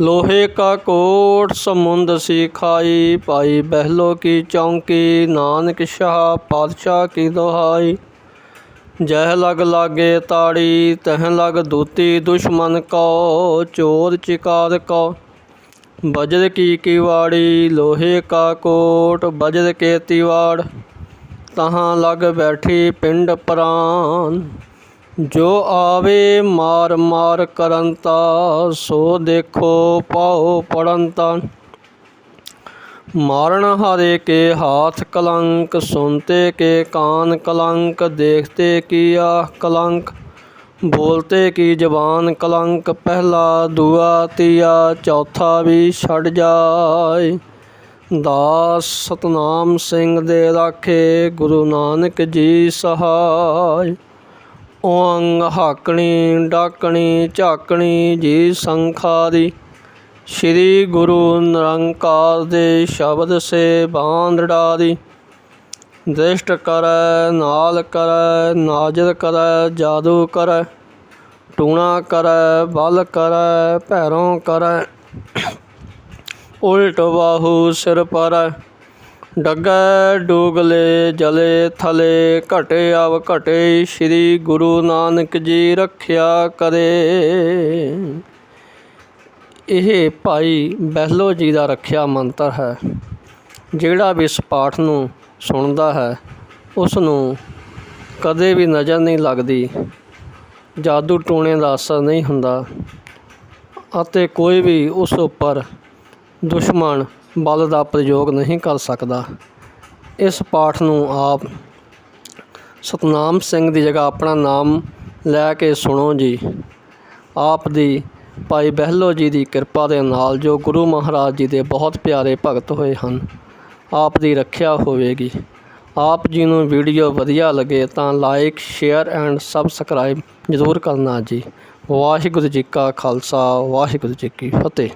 ਲੋਹੇ ਕਾ ਕੋਟ ਸਮੁੰਦ ਸੀ ਖਾਈ, ਭਾਈ ਬਹਿਲੋ ਕੀ ਚੌਂਕੀ, ਨਾਨਕ ਸ਼ਾਹ ਪਾਤਸ਼ਾਹ ਕੀ ਦੁਹਾਈ। ਜਹ ਲਗ ਲਾਗੇ ਤਾੜੀ, ਤਹ ਲਗ ਦੂਤੀ ਦੁਸ਼ਮਨ ਕੋ, ਚੋਰ ਚਿਕਾਰ ਕੋ। ਬਜਰ ਕੀ ਕੀਵਾੜੀ, ਲੋਹੇ ਕਾ ਕੋਟ, ਬਜਰ ਕੇ ਤਿਵਾੜ। ਤਹਾਂ ਲਗ ਬੈਠੀ ਪਿੰਡ ਪ੍ਰਾਨ। ਜੋ ਆਵੇ ਮਾਰ ਮਾਰ ਕਰਨ ਕਰੰਤਾ ਸੋ ਦੇਖੋ ਪਾਓ ਪੜੰਤਾ ਮਾਰਨ ਹਾਰੇ ਕੇ ਹਾਥ ਕਲੰਕ ਸੁਨਤੇ ਕੇ ਕਾਨ ਕਲੰਕ, ਦੇਖਤੇ ਕੀ ਆਹ ਕਲੰਕ, ਬੋਲਤੇ ਕੀ ਜ਼ਬਾਨ ਕਲੰਕ, ਪਹਿਲਾ, ਦੂਆ, ਤੀਆ, ਚੌਥਾ ਵੀ ਛੱਡ ਜਾਏ। ਦਾਸ ਸਤਨਾਮ ਸਿੰਘ ਦੇ ਰਾਖੇ ਗੁਰੂ ਨਾਨਕ ਜੀ ਸਹਾਇ ਓੰਗ ਹਾਕਣੀ, ਡਾਕਣੀ, ਝਾਕਣੀ ਜੀ ਸੰਖਾਰੀ ਸ੍ਰੀ ਗੁਰੂ ਨਿਰੰਕਾਰ ਦੇ ਸ਼ਬਦ ਸੇ ਬਾਂਧੜਾਰੀ ਦ੍ਰਿਸ਼ਟ ਕਰੈ, ਨਾਲ ਕਰੈ ਨਾਜ਼ਰ ਕਰੈ, ਜਾਦੂ ਕਰੈ, ਟੂਣਾ ਕਰੈ, ਬਲ ਕਰੈ, ਭੈਰੋਂ ਕਰੈ। ਉਲਟ ਬਾਹੂ ਸਿਰ ਪਰ। ਡੱਗੈ ਡੂਗਲੇ ਜਲੇ ਥਲੇ, ਘਟੇ ਅਵ ਘਟੇ, ਸ੍ਰੀ ਗੁਰੂ ਨਾਨਕ ਜੀ ਰੱਖਿਆ ਕਰੇ। ਇਹ ਭਾਈ ਬਹਿਲੋ ਜੀ ਦਾ ਰੱਖਿਆ ਮੰਤਰ ਹੈ। ਜਿਹੜਾ ਵੀ ਇਸ ਪਾਠ ਨੂੰ ਸੁਣਦਾ ਹੈ, ਉਸ ਨੂੰ ਕਦੇ ਵੀ ਨਜ਼ਰ ਨਹੀਂ ਲੱਗਦੀ। ਜਾਦੂ ਟੂਣੇ ਦਾ ਅਸਰ ਨਹੀਂ ਹੁੰਦਾ ਅਤੇ ਕੋਈ ਵੀ ਉਸ ਉੱਪਰ ਦੁਸ਼ਮਣ ਬਲ ਦਾ ਪ੍ਰਯੋਗ ਨਹੀਂ ਕਰ ਸਕਦਾ। ਇਸ ਪਾਠ ਨੂੰ ਆਪ ਸਤਨਾਮ ਸਿੰਘ ਦੀ ਜਗ੍ਹਾ ਆਪਣਾ ਨਾਮ ਲੈ ਕੇ ਸੁਣੋ ਜੀ। ਆਪ ਦੀ ਭਾਈ ਬਹਿਲੋ ਜੀ ਦੀ ਕਿਰਪਾ ਦੇ ਨਾਲ ਜੋ ਗੁਰੂ ਮਹਾਰਾਜ ਜੀ ਦੇ ਬਹੁਤ ਪਿਆਰੇ ਭਗਤ ਹੋਏ ਹਨ, ਆਪ ਦੀ ਰੱਖਿਆ ਹੋਵੇਗੀ। ਆਪ ਜੀ ਨੂੰ ਵੀਡੀਓ ਵਧੀਆ ਲੱਗੇ ਤਾਂ ਲਾਈਕ ਸ਼ੇਅਰ ਐਂਡ ਸਬਸਕ੍ਰਾਈਬ ਜ਼ਰੂਰ ਕਰਨਾ ਜੀ। ਵਾਹਿਗੁਰੂ ਜੀ ਕਾ ਖਾਲਸਾ, ਵਾਹਿਗੁਰੂ ਜੀ ਕੀ ਫਤਿਹ।